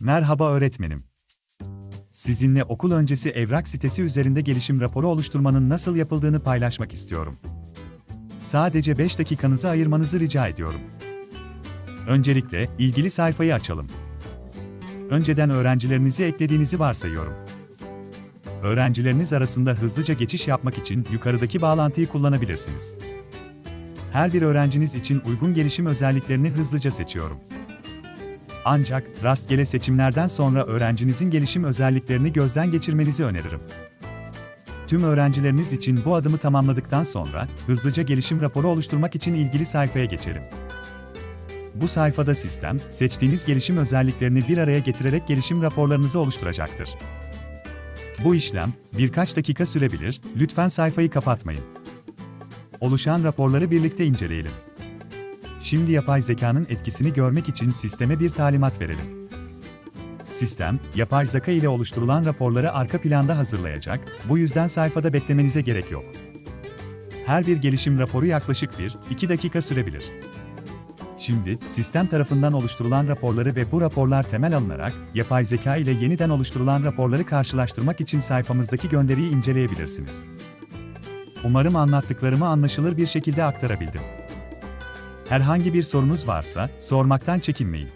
Merhaba öğretmenim. Sizinle okul öncesi evrak sitesi üzerinde gelişim raporu oluşturmanın nasıl yapıldığını paylaşmak istiyorum. Sadece 5 dakikanızı ayırmanızı rica ediyorum. Öncelikle ilgili sayfayı açalım. Önceden öğrencilerinizi eklediğinizi varsayıyorum. Öğrencileriniz arasında hızlıca geçiş yapmak için yukarıdaki bağlantıyı kullanabilirsiniz. Her bir öğrenciniz için uygun gelişim özelliklerini hızlıca seçiyorum. Ancak rastgele seçimlerden sonra öğrencinizin gelişim özelliklerini gözden geçirmenizi öneririm. Tüm öğrencileriniz için bu adımı tamamladıktan sonra hızlıca gelişim raporu oluşturmak için ilgili sayfaya geçelim. Bu sayfada sistem, seçtiğiniz gelişim özelliklerini bir araya getirerek gelişim raporlarınızı oluşturacaktır. Bu işlem birkaç dakika sürebilir, lütfen sayfayı kapatmayın. Oluşan raporları birlikte inceleyelim. Şimdi yapay zekanın etkisini görmek için sisteme bir talimat verelim. Sistem, yapay zeka ile oluşturulan raporları arka planda hazırlayacak, bu yüzden sayfada beklemenize gerek yok. Her bir gelişim raporu yaklaşık 1-2 dakika sürebilir. Şimdi, sistem tarafından oluşturulan raporları ve bu raporlar temel alınarak, yapay zeka ile yeniden oluşturulan raporları karşılaştırmak için sayfamızdaki gönderiyi inceleyebilirsiniz. Umarım anlattıklarımı anlaşılır bir şekilde aktarabildim. Herhangi bir sorunuz varsa sormaktan çekinmeyin.